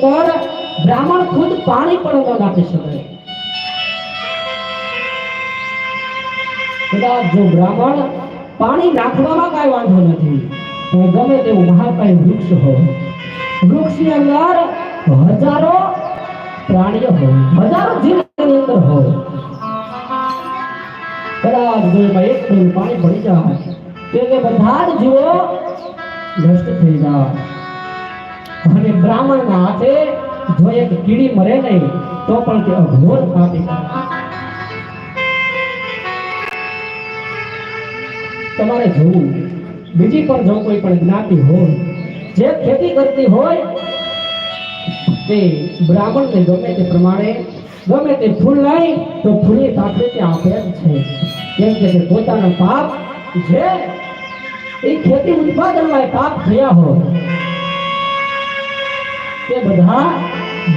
અંદર બ્રાહ્મણ ખુદ પાણી પણ ન નાખી શકે કદાચ જો બ્રાહ્મણ પાણી નાખવામાં કાંઈ વાંધો નથી પણ ગમે તેવું મહાકાય વૃક્ષ હોય વૃક્ષની અંદર હજારો પ્રાણીઓ હોય હજારો જીવ તેની અંદર હોય કદાચ જો એમાં એક ટીમ પાણી પડી જાય તો તે બધા જ જીવો નષ્ટ થઈ જાય અને બ્રાહ્મણના હાથે જો એક કીડી મરે નહીં, તો પણ તે અઘોર પાપી તમારે જોવું. બીજી પણ જો કોઈ પણ જ્ઞાતિ હોય, જે ખેતી કરતી હોય, તે બ્રાહ્મણને ગમે તે પ્રમાણે, ગમે તે ફૂલ લઈ, તો ફૂલની સાથે તે આપે છે. કેમ કે પોતાનો પાપ જે એ ખેતી ઉત્પાદનમાં પાપ થયા હોય. તે બધા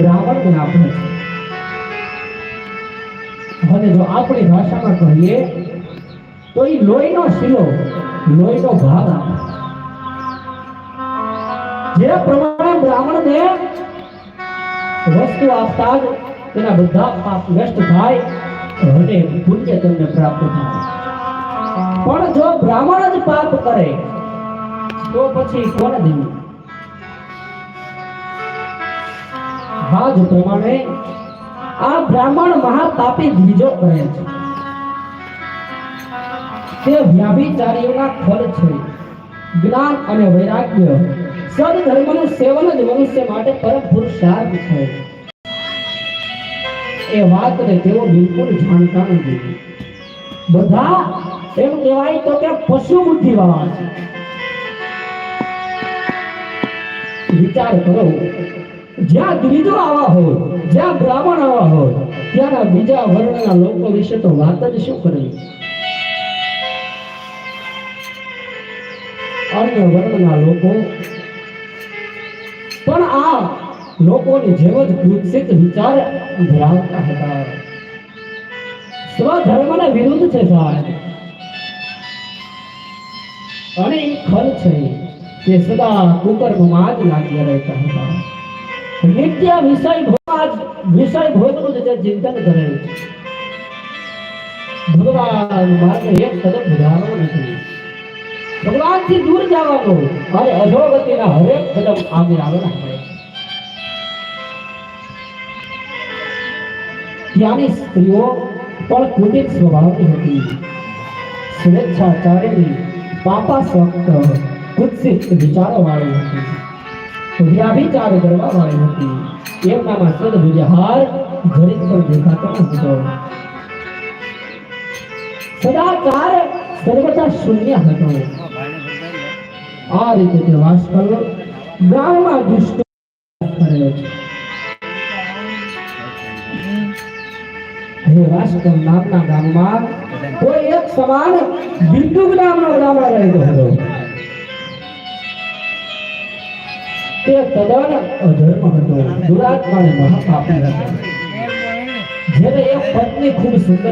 બ્રાહ્મણને આપે છે. અને જો આપણી ભાષામાં કહીએ, તો એ લોહીનો શીલો, લોહીનો ભાગ આપે. જે પ્રમાણે બ્રાહ્મણને વસ્તુ આપતા જ તેના બધા પાપ નષ્ટ થાય અને પુણ્ય તેમને પ્રાપ્ત થાય. પણ જો બ્રાહ્મણ જ પાપ કરે, તો પછી કોને દેવું હા, જ પ્રમાણે આ બ્રાહ્મણ મહાપાપી ધીજો કરે છે. તે વ્યાભિચારીઓના ફળ છે. જ્ઞાન અને વૈરાગ્ય સદધર્મનું સેવન જ મનુષ્ય માટે પરમ પુરુષાર્થ છે. એ વાતને તેઓ બિલકુલ જાણતા નથી. બધા એમ કહેવાય તો કે પશુ બુદ્ધિ વાળા છે વિચાર કરો. જ્યાં દ્વિજો આવા હોય, જ્યાં બ્રાહ્મણ આવા હોય, ત્યાંના બીજા વર્ણના લોકો વિશે તો વાત જ શું કરવી? અન્ય વર્ણના લોકો. પણ આ લોકોની જેમ જ કુત્સિત વિચાર ધરાવતા હતા. સ્વધર્મને વિરુદ્ધ છે સાહેબ. અને એ ખલ છે તે સદા કુકર્મમાં જ લાગ્યા રહેતા હતા. નિત્ય વિષય ભોગ વિષય ભોગનું જ ચિંતન કરે છે ભગવાન માર્ગ એક કદમ વધારવો નથી ભગવાનથી દૂર જવાનું અને અધોગતિના હરેક કદમ આગળ આવેલા હોય ત્યાંની સ્ત્રીઓ પણ કુટિત સ્વભાવની હતી સ્વેચ્છાચારીની પાપાસક્ત કુત્સિત વિચારો વાળી હતી વ્યાભિચાર કરવા વાળી હતી એમનામાં સદવિહાર જડિત પણ દેખાતો ન હતો સદાચાર સર્વતા શૂન્ય હતો આ રીતે તે વાસ કરવો ગામમાં દુષ્ટ કરે છે હે વાસ્તવ નામના ગામમાં કોઈ એક સમાન બિંદુક નામનો બ્રાહ્મણ રહેતો હતો તે સદન અધર્મ હતો દુરાત્માને મહાપાપી હતો જેને એક પત્ની ખૂબ સુંદર